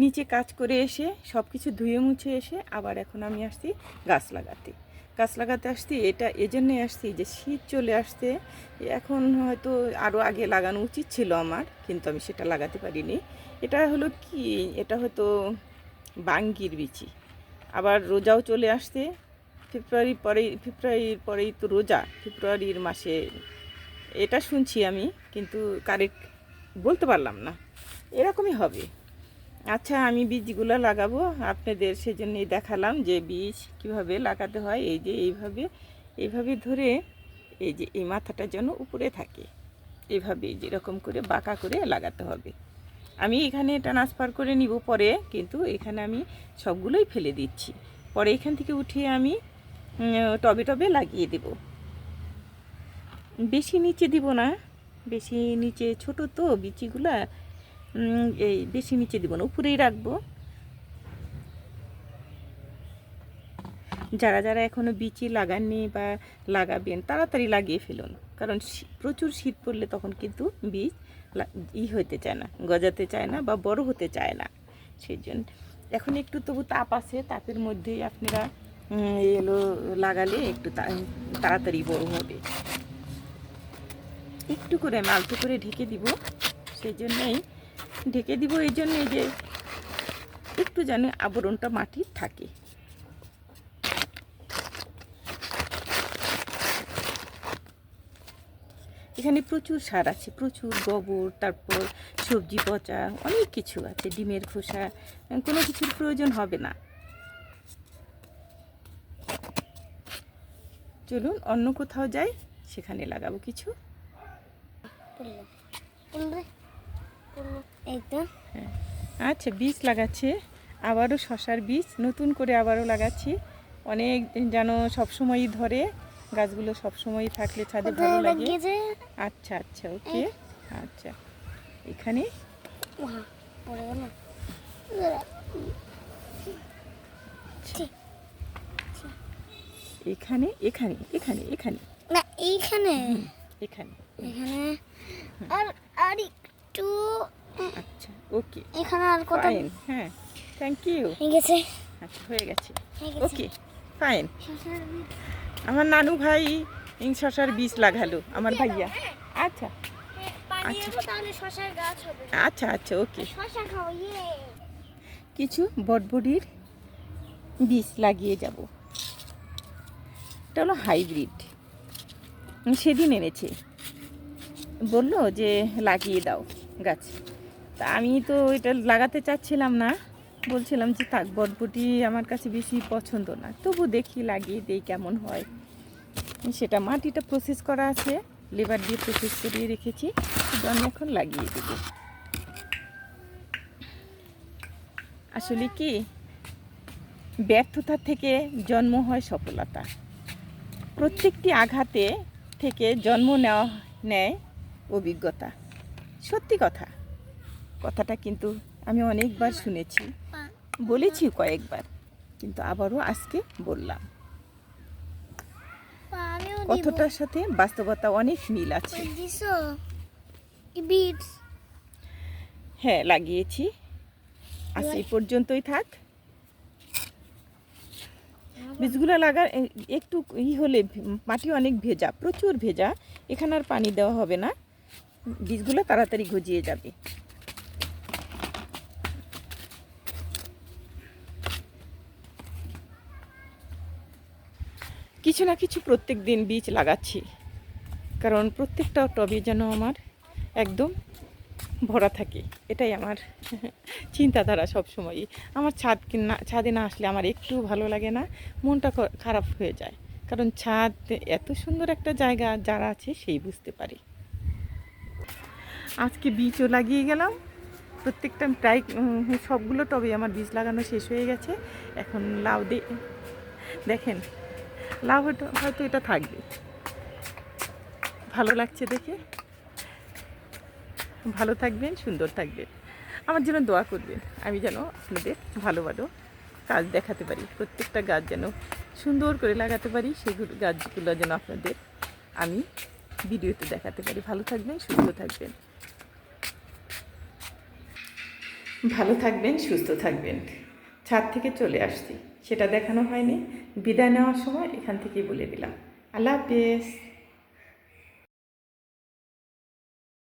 নিচে কাজ করে এসে সব কিছু ধুয়ে মুছে এসে আবার এখন আমি আসছি গাছ লাগাতে। গাছ লাগাতে আসছি, এটা এজন্যই আসছি যে শীত চলে আসতে এখন হয়তো আরও আগে লাগানো উচিত ছিল আমার, কিন্তু আমি সেটা লাগাতে পারিনি। এটা হলো কি? এটা হয়তো বাঙ্গির বিচি। আবার রোজাও চলে আসতে ফেব্রুয়ারির পরেই ফেব্রুয়ারির পরেই তো রোজা, ফেব্রুয়ারির মাসে। এটা শুনছি আমি, কিন্তু কারেক্ট বলতে পারলাম না। এরকমই হবে। আচ্ছা আমি বীজগুলো লাগাবো। আপনাদের সেজন্যই দেখালাম যে বীজ কীভাবে লাগাতে হয়। এই যে এইভাবে এইভাবে ধরে এই যে এই মাথাটা যেন উপরে থাকে। এভাবে যেরকম করে বাঁকা করে লাগাতে হবে। আমি এখানে ট্রান্সফার করে নিব পরে, কিন্তু এখানে আমি সবগুলোই ফেলে দিচ্ছি। পরে এখান থেকে উঠিয়ে আমি টবে টবে লাগিয়ে দেব। বেশি নিচে দিব না। বেশি নিচে ছোট তো বিচিগুলা এই বেশি নিচে দিব না, উপরেই রাখব। যারা যারা এখনও বিচি লাগাননি বা লাগাবেন, তাড়াতাড়ি লাগিয়ে ফেলুন, কারণ প্রচুর শীত পড়লে তখন কিন্তু বীজ ই হতে চায় না, গজাতে চায় না বা বড় হতে চায় না। সেই জন্য এখন একটু তবু তাপ আছে, তাপের মধ্যেই আপনারা এলো লাগালে একটু তাড়াতাড়ি বড় হবে। একটু করে আমি করে ঢেকে দিব সেই জন্যই ঢেকে দিব এই জন্যই যে একটু যেন আবরণটা মাটির থাকে। এখানে প্রচুর সার আছে, প্রচুর গোবর, তারপর সবজি পচা, অনেক কিছু আছে, ডিমের খোসা, কোনো কিছুর প্রয়োজন হবে না। চলুন অন্য কোথাও যাই, সেখানে লাগাবো কিছু। এই তো। হ্যাঁ। আচ্ছা বীজ লাগাচ্ছে। আবারও শশার বীজ। নতুন করে আবারও লাগাচ্ছি। অনেক যেন সবসময়ই ধরে গাছগুলো সবসময়ই থাকলে ছাদে ভালো লাগে। আচ্ছা আচ্ছা ওকে। আচ্ছা এখানে? ঠিক। এখানে এখানে এখানে এখানে। না এইখানে। এখানে। এখানে। আর আর একটু আচ্ছা ওকে। এখানে আর কত ফাইন হ্যাঁ থ্যাংক ইউ হয়ে গেছে। আচ্ছা হয়ে গেছে। ওকে ফাইন আমার নানু ভাই এই শশার বীজ লাগালো আমার ভাইয়া। আচ্ছা। আচ্ছা। গাছ হবে। আচ্ছা আচ্ছা ওকে। ইয়ে। কিছু বটবডির বীজ লাগিয়ে যাব। এটা হলো হাইব্রিড। সেদিন এনেছে। বলল যে লাগিয়ে দাও গাছ। তা আমি তো এটা লাগাতে চাচ্ছিলাম না। বলছিলাম যে থাক বটবটি আমার কাছে বেশি পছন্দ না। তবু দেখি লাগিয়ে দেই কেমন হয়। সেটা মাটিটা প্রসেস করা আছে লেবার দিয়ে প্রসেস করিয়ে রেখেছি। শুধু আমি এখন লাগিয়ে দেবো। আসলে কি? ব্যর্থতা থেকে জন্ম হয় সফলতা। প্রত্যেকটি আঘাতে থেকে জন্ম নেওয়া নেয় অভিজ্ঞতা। সত্যি কথা। কথাটা কিন্তু আমি অনেকবার শুনেছি। বলেছি কয়েকবার, কিন্তু আবারও আজকে বললাম। কথাটার সাথে বাস্তবতা অনেক মিল আছে। হ্যাঁ লাগিয়েছি। আজ এই পর্যন্তই থাক। বীজগুলো লাগা এ- একটু ই হলে মাটি অনেক ভেজা, প্রচুর ভেজা। এখানে আর পানি দেওয়া হবে না। বীজগুলো তাড়াতাড়ি গজিয়ে যাবে। কিছু না কিছু প্রত্যেক দিন বীজ লাগাচ্ছি। কারণ প্রত্যেকটা টবে যেন আমার একদম ভরা থাকে। এটাই আমার চিন্তাধারা সবসময়ই। আমার ছাদ না ছাদে না আসলে আমার একটু ভালো লাগে না, মনটা খারাপ হয়ে যায়। কারণ ছাদ এত সুন্দর একটা জায়গা, যারা আছে সেই বুঝতে পারে। আজকে বীজও লাগিয়ে গেলাম। প্রত্যেকটা প্রায় সবগুলো টবে আমার বীজ লাগানো শেষ হয়ে গেছে। এখন লাউ দে, দেখেন হয়তো হয়তো এটা থাকবে। ভালো লাগছে দেখে। ভালো থাকবেন, সুন্দর থাকবেন। আমার জন্য দোয়া করবেন, আমি যেন আপনাদের ভালো ভালো কাজ দেখাতে পারি। প্রত্যেকটা গাছ যেন সুন্দর করে লাগাতে পারি সেগুলো গাছগুলো যেন আপনাদের আমি ভিডিওতে দেখাতে পারি। ভালো থাকবেন, সুস্থ থাকবেন। ভালো থাকবেন, সুস্থ থাকবেন। ছাদ থেকে চলে আসছি। সেটা দেখানো হয়নি। বিদায় নেওয়ার সময় এখান থেকেই বলে দিলাম। আল্লাহ হাফেজ।